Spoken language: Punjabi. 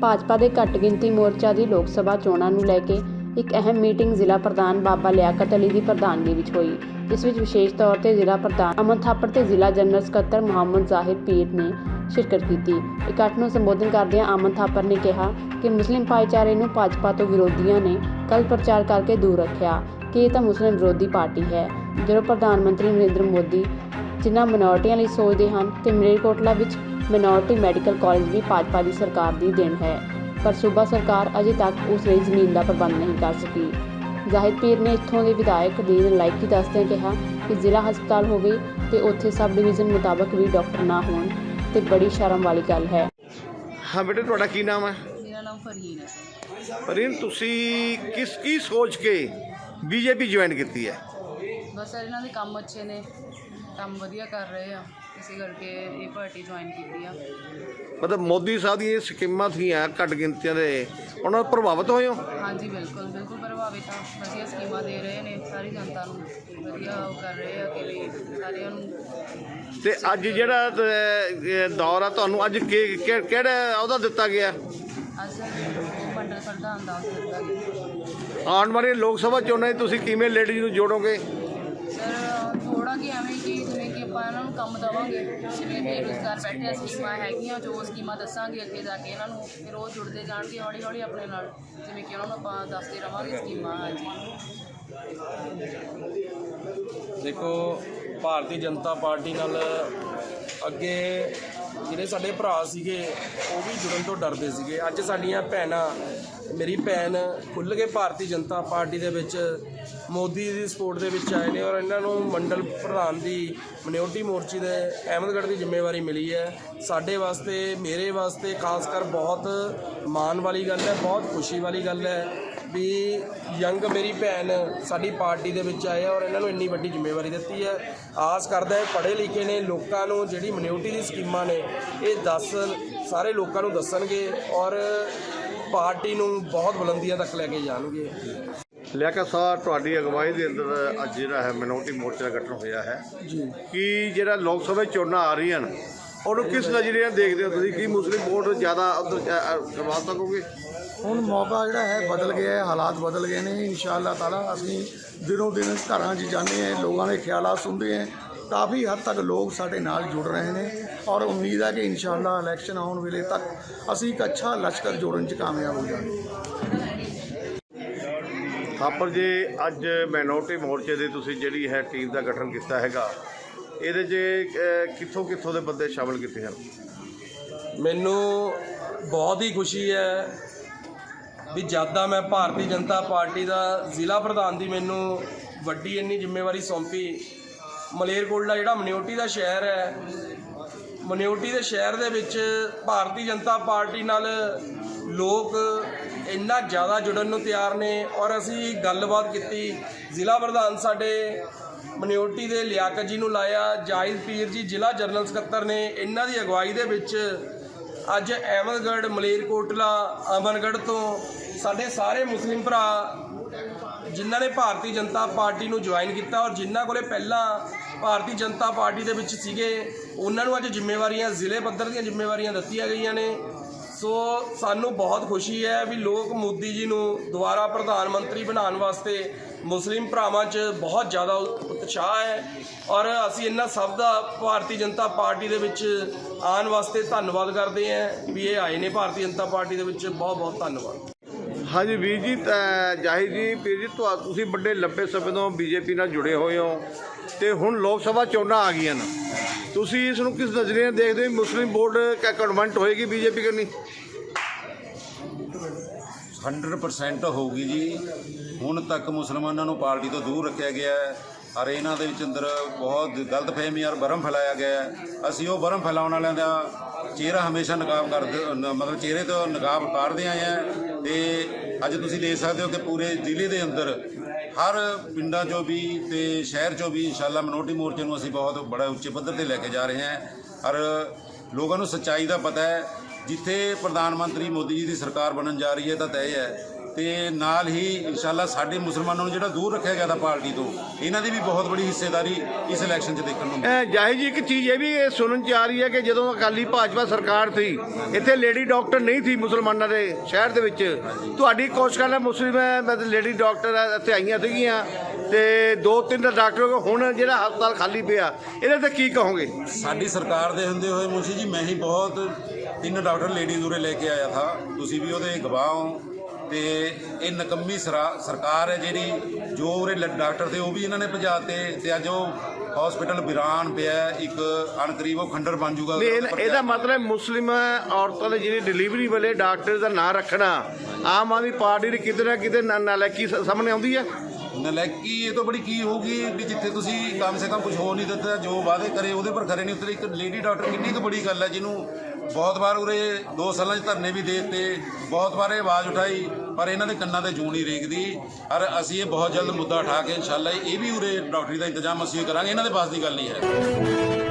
ਭਾਜਪਾ ਦੇ ਘੱਟ ਗਿਣਤੀ ਮੋਰਚਾ ਦੀ ਲੋਕ ਸਭਾ ਚੋਣਾਂ ਨੂੰ ਲੈ ਕੇ ਇੱਕ ਅਹਿਮ ਮੀਟਿੰਗ ਜ਼ਿਲ੍ਹਾ ਪ੍ਰਧਾਨ ਬਾਬਾ ਲਿਆਕਤ ਅਲੀ ਦੀ ਪ੍ਰਧਾਨਗੀ ਵਿੱਚ ਹੋਈ ਇਸ ਵਿੱਚ ਵਿਸ਼ੇਸ਼ ਤੌਰ ਤੇ ਜ਼ਿਲ੍ਹਾ ਪ੍ਰਧਾਨ ਅਮਨ ਥਾਪੜ ਤੇ ਜ਼ਿਲ੍ਹਾ ਜਨਰਲ ਸਕੱਤਰ ਮੁਹੰਮਦ ਜ਼ਾਹਿਰ ਪੀਰ ਨੇ ਸ਼ਿਰਕਤ ਕੀਤੀ। ਇਕੱਠ ਨੂੰ ਸੰਬੋਧਨ ਕਰਦਿਆਂ ਅਮਨ ਥਾਪਰ ਨੇ ਕਿਹਾ ਕਿ ਮੁਸਲਿਮ ਭਾਈਚਾਰੇ ਨੂੰ ਭਾਜਪਾ ਤੋਂ ਵਿਰੋਧੀਆਂ ਨੇ ਕੱਲ ਪ੍ਰਚਾਰ ਕਰਕੇ ਦੂਰ ਰੱਖਿਆ ਕਿ ਇਹ ਤਾਂ ਮੁਸਲਿਮ ਵਿਰੋਧੀ ਪਾਰਟੀ ਹੈ। ਜਦੋਂ ਪ੍ਰਧਾਨ ਮੰਤਰੀ ਨਰਿੰਦਰ ਮੋਦੀ ਜਿਨ੍ਹਾਂ ਮਿਨੋਰਟੀਆਂ ਲਈ ਸੋਚਦੇ ਹਨ ਤੇ ਮਰੇਕੋਟਲਾ ਵਿੱਚ ਮਿਨੋਰਟੀ ਮੈਡੀਕਲ ਕਾਲਜ ਵੀ ਭਾਜਪਾ ਦੀ ਸਰਕਾਰ ਦੀ ਦੇਣ ਹੈ। ਪਰ ਸੂਬਾ ਸਰਕਾਰ ਅਜੇ ਤੱਕ ਉਸ ਲਈ ਜ਼ਮੀਨ ਦਾ ਪ੍ਰਬੰਧ ਨਹੀਂ ਕਰ ਸਕੀ। ਜ਼ਾਹਿਦ ਪੀਰ ਨੇ ਇੱਥੋਂ ਦੇ ਵਿਧਾਇਕ ਦੀ ਨਲਾਇਕੀ ਦੱਸਦਿਆਂ ਕਿਹਾ ਕਿ ਜ਼ਿਲ੍ਹਾ ਹਸਪਤਾਲ ਹੋਵੇ ਤੇ ਉੱਥੇ ਸਬ ਡਿਵੀਜ਼ਨ ਮੁਤਾਬਕ ਵੀ ਡਾਕਟਰ ਨਾ ਹੋਣ ਤੇ ਬੜੀ ਸ਼ਰਮ ਵਾਲੀ ਗੱਲ ਹੈ। ਹਾਂ ਬੇਟੇ ਤੁਹਾਡਾ ਕੀ ਨਾਮ ਹੈ? ਮੇਰਾ ਨਾਮ ਫਰਹੀਨ ਹੈ। ਪਰਿੰਦ ਤੁਸੀਂ ਕਿਸ ਕੀ ਸੋਚ ਕੇ ਬੀਜੇਪੀ ਜੁਆਇਨ ਕੀਤੀ ਹੈ? ਬਸ ਇਹਨਾਂ ਦੇ ਕੰਮ ਅੱਛੇ ਨੇ। ਕੰਮ ਵਧੀਆ ਕਰ ਰਹੇ ਆ। ਇਸੇ ਕਰਕੇ ਇਹ ਪਾਰਟੀ ਜੁਆਇਨ ਕੀਤੀ ਆ। ਮਤਲਬ ਮੋਦੀ ਸਾਹਿਬ ਦੀਆਂ ਇਹ ਸਕੀਮਾਂ ਥੀਆਂ ਘੱਟ ਗਿਣਤੀਆਂ ਦੇ ਉਹਨਾਂ ਤੋਂ ਪ੍ਰਭਾਵਿਤ ਹੋਏ ਹੋ? ਹਾਂਜੀ ਬਿਲਕੁਲ ਬਿਲਕੁਲ ਪ੍ਰਭਾਵਿਤ ਆ। ਵਧੀਆ ਸਕੀਮਾਂ ਦੇ ਰਹੇ ਨੇ ਸਾਰੀ ਜਨਤਾ ਨੂੰ। ਵਧੀਆ ਉਹ ਕਰ ਰਹੇ ਆ ਕਿ ਵੀ ਸਾਰਿਆਂ ਨੂੰ ਤੇ ਅੱਜ ਜਿਹੜਾ ਅਹ, ਦੌਰ ਆ ਤੁਹਾਨੂੰ ਅੱਜ ਕਿ- ਕਿ- ਕਿਹੜਾ ਉਹਦਾ ਦਿੱਤਾ ਗਿਆ? ਅੱਜ ਸਰ ਉਹ ਮੰਡਲ ਪ੍ਰਧਾਨ ਦਾ ਅਹੁਦਾ ਦਿੱਤਾ ਗਿਆ। ਆਉਣ ਵਾਲੀ ਲੋਕ ਸਭਾ ਚੋਣਾਂ 'ਚ ਤੁਸੀਂ ਕਿਵੇਂ ਲੇਡੀਜ਼ ਨੂੰ ਜੋੜੋਗੇ? ਸਰ ਥੋੜਾ ਕਿ ਐਵੇਂ ਆਪਾਂ ਇਹਨਾਂ ਨੂੰ ਕੰਮ ਦੇਵਾਂਗੇ। ਜਿਵੇਂ ਬੇਰੁਜ਼ਗਾਰ ਬੈਠੇ ਆ, ਸਕੀਮਾਂ ਹੈਗੀਆਂ ਜੋ ਸਕੀਮਾਂ ਦੱਸਾਂਗੇ ਅੱਗੇ ਜਾ ਕੇ ਇਹਨਾਂ ਨੂੰ ਫਿਰ ਉਹ ਜੁੜਦੇ ਜਾਣਗੇ ਹੌਲੀ ਹੌਲੀ ਆਪਣੇ ਨਾਲ। ਜਿਵੇਂ ਕਿ ਉਹਨਾਂ ਨੂੰ ਆਪਾਂ ਦੱਸਦੇ ਰਵਾਂਗੇ ਸਕੀਮਾਂ ਹਾਂਜੀ। ਦੇਖੋ ਭਾਰਤੀ ਜਨਤਾ ਪਾਰਟੀ ਨਾਲ ਅੱਗੇ ਜਿਹੜੇ ਸਾਡੇ ਭਰਾ ਸੀਗੇ, ਉਹ ਵੀ ਜੁੜਨ ਤੋਂ ਡਰਦੇ ਸੀਗੇ। ਅੱਜ ਸਾਡੀਆਂ ਭੈਣਾਂ, ਮੇਰੀ ਭੈਣ ਖੁੱਲ੍ਹ ਕੇ ਭਾਰਤੀ ਜਨਤਾ ਪਾਰਟੀ ਦੇ ਵਿੱਚ ਮੋਦੀ ਦੀ ਸਪੋਰਟ ਦੇ ਵਿੱਚ ਆਏ ਨੇ ਔਰ ਇਹਨਾਂ ਨੂੰ ਮੰਡਲ ਪ੍ਰਧਾਨ ਦੀ, ਮਨਿਓਰਟੀ ਮੋਰਚੇ ਦੇ ਅਹਿਮਦਗੜ੍ਹ ਦੀ ਜ਼ਿੰਮੇਵਾਰੀ ਮਿਲੀ ਹੈ। ਸਾਡੇ ਵਾਸਤੇ, ਮੇਰੇ ਵਾਸਤੇ ਖਾਸ ਕਰ ਬਹੁਤ ਮਾਣ ਵਾਲੀ ਗੱਲ ਹੈ, ਬਹੁਤ ਖੁਸ਼ੀ ਵਾਲੀ ਗੱਲ ਹੈ। ਵੀ ਯੰਗ ਮੇਰੀ ਭੈਣ ਸਾਡੀ ਪਾਰਟੀ ਦੇ ਵਿੱਚ ਆਏ ਆ ਔਰ ਇਹਨਾਂ ਨੂੰ ਇੰਨੀ ਵੱਡੀ ਜ਼ਿੰਮੇਵਾਰੀ ਦਿੱਤੀ ਹੈ। ਆਸ ਕਰਦਾ ਹੈ ਪੜ੍ਹੇ ਲਿਖੇ ਨੇ ਲੋਕਾਂ ਨੂੰ ਜਿਹੜੀ ਮਿਨਿਓਰਟੀ ਦੀ ਸਕੀਮਾਂ ਨੇ ਇਹ ਦੱਸ ਸਾਰੇ ਲੋਕਾਂ ਨੂੰ ਦੱਸਣਗੇ ਔਰ ਪਾਰਟੀ ਨੂੰ ਬਹੁਤ ਬੁਲੰਦੀਆਂ ਤੱਕ ਲੈ ਕੇ ਜਾਣਗੇ। ਲਿਆਕਤ ਸਾਹਿਬ ਤੁਹਾਡੀ ਅਗਵਾਈ ਦੇ ਅੰਦਰ ਅੱਜ ਜਿਹੜਾ ਹੈ ਮਿਨੋਰਟੀ ਮੋਰਚਾ ਗਠਨ ਹੋਇਆ ਹੈ। ਕਿ ਜਿਹੜਾ ਲੋਕ ਸਭਾ ਚੋਣਾਂ ਆ ਰਹੀਆਂ ਨੇ ਉਹਨੂੰ ਕਿਸ ਨਜ਼ਰੀਏ ਨਾਲ ਦੇਖਦੇ ਹੋ ਤੁਸੀਂ? ਕੀ ਮੁਸਲਿਮ ਵੋਟ ਜ਼ਿਆਦਾ ਉਧਰ ਕਰਵਾ ਸਕੋਗੇ? ਹੁਣ ਮੌਕਾ ਜਿਹੜਾ ਹੈ ਬਦਲ ਗਿਆ ਹੈ ਹਾਲਾਤ ਬਦਲ ਗਏ ਨੇ ਇਨਸ਼ਾਅੱਲਾ ਤਾਲਾ ਅਸੀਂ ਦਿਨੋਂ ਦਿਨ ਘਰਾਂ 'ਚ ਜਾਂਦੇ ਹਾਂ ਲੋਕਾਂ ਦੇ ਖਿਆਲਾਤ ਸੁਣਦੇ ਹਾਂ। ਕਾਫੀ ਹੱਦ ਤੱਕ ਲੋਕ ਸਾਡੇ ਨਾਲ ਜੁੜ ਰਹੇ ਨੇ ਔਰ ਉਮੀਦ ਹੈ ਕਿ ਇਨਸ਼ਾਅੱਲਾ ਇਲੈਕਸ਼ਨ ਆਉਣ ਵੇਲੇ ਤੱਕ ਅਸੀਂ ਇੱਕ ਅੱਛਾ ਲਸ਼ਕਰ ਜੋੜਨ 'ਚ ਕਾਮਯਾਬ ਹੋ ਜਾਵਾਂਗੇ। ਥਾਪਰ ਜੀ ਅੱਜ ਮਿਨੋਰਟੀ ਮੋਰਚੇ ਦੀ ਤੁਸੀਂ ਜਿਹੜੀ ਹੈ ਟੀਮ ਦਾ ਗਠਨ ਕੀਤਾ ਹੈਗਾ ਇਹਦੇ 'ਚ ਕਿੱਥੋਂ ਕਿੱਥੋਂ ਦੇ ਬੰਦੇ ਸ਼ਾਮਲ ਕੀਤੇ ਹਨ? ਮੈਨੂੰ ਬਹੁਤ ਹੀ ਖੁਸ਼ੀ ਹੈ ਵੀ ਜਦ ਦਾ ਮੈਂ ਭਾਰਤੀ ਜਨਤਾ ਪਾਰਟੀ ਦਾ ਜ਼ਿਲ੍ਹਾ ਪ੍ਰਧਾਨ ਦੀ ਮੈਨੂੰ ਵੱਡੀ ਇੰਨੀ ਜ਼ਿੰਮੇਵਾਰੀ ਸੌਂਪੀ ਮਲੇਰਕੋਟਲਾ ਜਿਹੜਾ ਮਨਿਓਟੀ ਦਾ ਸ਼ਹਿਰ ਹੈ ਮਨਿਓਟੀ ਦੇ ਸ਼ਹਿਰ ਦੇ ਵਿੱਚ ਭਾਰਤੀ ਜਨਤਾ ਪਾਰਟੀ ਨਾਲ ਲੋਕ ਇੰਨਾ ਜ਼ਿਆਦਾ ਜੁੜਨ ਨੂੰ ਤਿਆਰ ਨੇ ਔਰ ਅਸੀਂ ਗੱਲਬਾਤ ਕੀਤੀ, ਜ਼ਿਲ੍ਹਾ ਪ੍ਰਧਾਨ ਸਾਡੇ ਮਨਿਓਰਟੀ ਦੇ ਲਿਆਕਤ ਜੀ ਨੂੰ ਲਾਇਆ ਜਾਹਿਦ ਪੀਰ ਜੀ ਜ਼ਿਲ੍ਹਾ ਜਨਰਲ ਸਕੱਤਰ ਨੇ, ਇਹਨਾਂ ਦੀ ਅਗਵਾਈ ਦੇ ਵਿੱਚ ਅੱਜ ਅਹਿਮਦਗੜ੍ਹ, ਮਲੇਰਕੋਟਲਾ, ਅਮਨਗੜ੍ਹ ਤੋਂ ਸਾਡੇ ਸਾਰੇ ਮੁਸਲਿਮ ਭਰਾ ਜਿਨ੍ਹਾਂ ਨੇ ਭਾਰਤੀ ਜਨਤਾ ਪਾਰਟੀ ਨੂੰ ਜੁਆਇਨ ਕੀਤਾ ਔਰ ਜਿਨ੍ਹਾਂ ਕੋਲੇ ਪਹਿਲਾਂ ਭਾਰਤੀ ਜਨਤਾ ਪਾਰਟੀ ਦੇ ਵਿੱਚ ਸੀਗੇ, ਉਹਨਾਂ ਨੂੰ ਅੱਜ ਜ਼ਿੰਮੇਵਾਰੀਆਂ, ਜ਼ਿਲ੍ਹੇ ਪੱਧਰ ਦੀਆਂ ਜ਼ਿੰਮੇਵਾਰੀਆਂ ਦਿੱਤੀਆਂ ਗਈਆਂ ਨੇ। ਸੋ ਸਾਨੂੰ ਬਹੁਤ ਖੁਸ਼ੀ ਹੈ ਵੀ ਲੋਕ ਮੋਦੀ ਜੀ ਨੂੰ ਦੁਬਾਰਾ ਪ੍ਰਧਾਨ ਮੰਤਰੀ ਬਣਾਉਣ ਵਾਸਤੇ ਮੁਸਲਿਮ ਭਰਾਵਾਂ 'ਚ ਬਹੁਤ ਜ਼ਿਆਦਾ ਉਤਸ਼ਾਹ ਹੈ ਔਰ ਅਸੀਂ ਇਹਨਾਂ ਸਭ ਦਾ ਭਾਰਤੀ ਜਨਤਾ ਪਾਰਟੀ ਦੇ ਵਿੱਚ ਆਉਣ ਵਾਸਤੇ ਧੰਨਵਾਦ ਕਰਦੇ ਹਾਂ ਵੀ ਇਹ ਆਏ ਨੇ ਭਾਰਤੀ ਜਨਤਾ ਪਾਰਟੀ ਦੇ ਵਿੱਚ ਬਹੁਤ ਬਹੁਤ ਧੰਨਵਾਦ। ਹਾਂਜੀ ਵੀਰ ਜੀ ਤਾਂ ਜਾਹਿਦ ਜੀ ਪੀਰ ਜੀ ਤੁਹਾ- ਤੁਸੀਂ ਵੱਡੇ ਲੰਬੇ ਸਮੇਂ ਤੋਂ ਬੀਜੇਪੀ ਨਾਲ ਜੁੜੇ ਹੋਏ ਹੋ ਤੇ ਹੁਣ ਲੋਕ ਸਭਾ ਚੋਣਾਂ ਆ ਗਈਆਂ ਨੇ। ਤੁਸੀਂ ਇਸ ਨੂੰ ਕਿਸ ਨਜ਼ਰੀਏ ਨਾਲ ਦੇਖਦੇ ਹੋ? ਮੁਸਲਿਮ ਵੋਟ ਕਾ ਕਨਵਰਟ ਹੋਏਗੀ ਬੀਜੇਪੀ ਕਰਨੀ? 100% ਹੋਊਗੀ ਜੀ। ਹੁਣ ਤੱਕ ਮੁਸਲਮਾਨਾਂ ਨੂੰ ਪਾਰਟੀ ਤੋਂ ਦੂਰ ਰੱਖਿਆ ਗਿਆ ਹੈ। ਔਰ ਇਹਨਾਂ ਦੇ ਵਿੱਚ ਅੰਦਰ ਬਹੁਤ ਗਲਤ ਫਹਿਮੀ ਔਰ ਬਰਮ ਫੈਲਾਇਆ ਗਿਆ ਹੈ। ਅਸੀਂ ਉਹ ਬਰਮ ਫੈਲਾਉਣ ਵਾਲਿਆਂ ਦਾ ਚਿਹਰਾ ਹਮੇਸ਼ਾ ਨਕਾਬ ਕਰਦੇ ਨ- ਮਤਲਬ ਚਿਹਰੇ ਤੋਂ ਨਕਾਬ ਉਤਾਰਦੇ ਆਏ ਹਾਂ। ਤੇ ਅੱਜ ਤੁਸੀਂ ਦੇਖ ਸਕਦੇ ਹੋ ਕਿ ਪੂਰੇ ਜ਼ਿਲ੍ਹੇ ਦੇ ਅੰਦਰ ਹਰ ਪਿੰਡਾਂ 'ਚੋਂ ਵੀ ਤੇ ਸ਼ਹਿਰ 'ਚੋਂ ਵੀ ਇਨਸ਼ਾਅੱਲਾ ਮਨੋਟੀ ਮੋਰਚੇ ਨੂੰ ਅਸੀਂ ਬਹੁਤ ਬੜਾ ਉੱਚੇ ਪੱਧਰ ਤੇ ਲੈ ਕੇ ਜਾ ਰਹੇ ਹਾਂ। ਔਰ ਲੋਕਾਂ ਨੂੰ ਸੱਚਾਈ ਦਾ ਪਤਾ ਹੈ, ਜਿੱਥੇ ਪ੍ਰਧਾਨ ਮੰਤਰੀ ਮੋਦੀ ਜੀ ਦੀ ਸਰਕਾਰ ਬਣਨ ਜਾ ਰਹੀ ਹੈ ਤਾਂ ਤੈਅ ਹੈ ਤੇ ਨਾਲ ਹੀ ਇਨਸ਼ਾਅੱਲਾ ਸਾਡੇ ਮੁਸਲਮਾਨਾਂ ਨੂੰ ਜਿਹੜਾ ਦੂਰ ਰੱਖਿਆ ਗਿਆ था ਪਾਰਟੀ ਤੋਂ ਇਹਨਾਂ ਦੀ ਵੀ ਬਹੁਤ ਬੜੀ ਹਿੱਸੇਦਾਰੀ ਇਸ ਇਲੈਕਸ਼ਨ 'ਚ ਦੇਖਣ ਨੂੰ ਮਿਲੀ। ਜਾਹਿਰ ਜੀ ਇੱਕ ਚੀਜ਼ ਇਹ ਵੀ ਸੁਣਨ ਚ ਆ ਰਹੀ ਹੈ ਕਿ ਜਦੋਂ ਅਕਾਲੀ ਭਾਜਪਾ ਸਰਕਾਰ ਸੀ ਇੱਥੇ ਲੇਡੀ ਡਾਕਟਰ ਨਹੀਂ ਸੀ ਮੁਸਲਮਾਨਾਂ ਦੇ ਸ਼ਹਿਰ ਦੇ ਵਿੱਚ। ਤੁਹਾਡੀ ਕੋਸ਼ਿਸ਼ ਨਾਲ ਮੁਸਲਿਮ ਮਤਲਬ ਲੇਡੀ ਡਾਕਟਰ ਇੱਥੇ ਆਈਆਂ ਸੀਗੀਆਂ। ਤੇ ਦੋ ਤਿੰਨ ਡਾਕਟਰ ਹੁਣ ਜਿਹੜਾ ਹਸਪਤਾਲ ਖਾਲੀ ਪਿਆ ਇਹਦੇ ਤੇ ਕੀ ਕਹੋਗੇ? ਸਾਡੀ ਸਰਕਾਰ ਦੇ ਹੁੰਦੇ ਹੋਏ ਮੁੰਸ਼ੀ ਜੀ ਮੈਂ ਹੀ ਬਹੁਤ ਤਿੰਨ ਡਾਕਟਰ ਲੇਡੀਜ਼ ਉਰੇ ਲੈ ਕੇ ਆਇਆ ਥਾ। ਤੁਸੀਂ ਵੀ ਉਹਦੇ ਗਵਾਹ ਹੋ। ਤੇ ਇਹ ਨਕੰਮੀ ਸਰਾ- ਸਰਕਾਰ ਹੈ ਜਿਹੜੀ ਜੋ ਲ- ਡਾਕਟਰ ਤੇ ਉਹ ਵੀ ਇਹਨਾਂ ਨੇ ਭਜਾਤੇ ਤੇ ਅੱਜ ਉਹ ਹਸਪੀਟਲ ਵਿਰਾਨ ਪਿਆ ਇੱਕ ਅਣਕਰੀਬ ਉਹ ਖੰਡਰ ਬਣ ਜੂਗਾ ਇਹਦਾ ਮਤਲਬ ਮੁਸਲਿਮ ਔਰਤਾਂ ਦੇ ਜਿਹੜੀ ਡਿਲੀਵਰੀ ਵੇਲੇ ਡਾਕਟਰ ਦਾ ਨਾਂ ਰੱਖਣਾ ਆਮ ਆਦਮੀ ਪਾਰਟੀ ਦੀ ਕਿਤੇ ਨਾ ਕਿਤੇ ਨਾ- ਨਾਲਾਇਕੀ ਸ- ਸਾਹਮਣੇ ਆਉਂਦੀ ਹੈ। ਨਲਾਇਕੀ ਇਹ ਤੋਂ ਬੜੀ ਕੀ ਹੋਊਗੀ ਵੀ ਜਿੱਥੇ ਤੁਸੀਂ ਕਮ ਸੇ ਕਮ ਕੁਝ ਹੋ ਨਹੀਂ ਦਿੱਤਾ ਜੋ ਵਾਅਦੇ ਕਰੇ ਉਹਦੇ ਪਰ ਖਰੇ ਨਹੀਂ ਉਤਰੇ। ਇੱਕ ਲੇਡੀ ਡਾਕਟਰ ਕਿੰਨੀ ਕੁ ਬੜੀ ਗੱਲ ਹੈ ਜਿਹਨੂੰ ਬਹੁਤ ਵਾਰ ਉਰੇ 2 ਸਾਲਾਂ 'ਚ ਧਰਨੇ ਵੀ ਦੇ ਦਿੱਤੇ, ਬਹੁਤ ਵਾਰ ਇਹ ਆਵਾਜ਼ ਉਠਾਈ, ਪਰ ਇਹਨਾਂ ਦੇ ਕੰਨਾਂ ਤੇ ਜੂੰ ਨਹੀਂ ਰੇਕਦੀ ਔਰ ਅਸੀਂ ਇਹ ਬਹੁਤ ਜਲਦ ਮੁੱਦਾ ਉਠਾ ਕੇ ਇਨਸ਼ਾਅੱਲਾ ਇਹ ਵੀ ਉਰੇ ਡਾਕਟਰੀ ਦਾ ਇੰਤਜ਼ਾਮ ਅਸੀਂ ਕਰਾਂਗੇ, ਇਹਨਾਂ ਦੇ ਪਾਸ ਦੀ ਗੱਲ ਨਹੀਂ ਹੈ।